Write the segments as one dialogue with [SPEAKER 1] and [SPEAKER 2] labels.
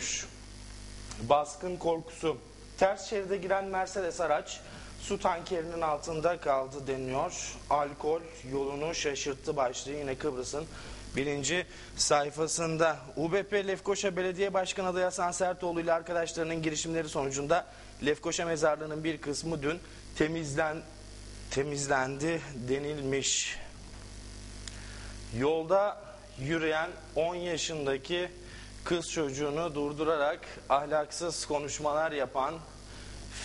[SPEAKER 1] dönmüş. Baskın korkusu. Ters şeride giren Mercedes araç su tankerinin altında kaldı deniyor. Alkol yolunu şaşırttı başlığı yine Kıbrıs'ın birinci sayfasında. UBP Lefkoşa Belediye Başkanı adayı Hasan Sertoğlu ile arkadaşlarının girişimleri sonucunda Lefkoşa mezarlığının bir kısmı dün temizlen temizlendi denilmiş. Yolda yürüyen 10 yaşındaki kız çocuğunu durdurarak ahlaksız konuşmalar yapan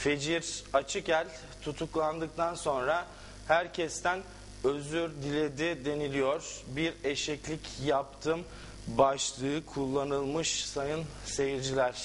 [SPEAKER 1] Fecir Açıkel tutuklandıktan sonra herkesten özür diledi deniliyor. Bir eşeklik yaptım başlığı kullanılmış sayın seyirciler.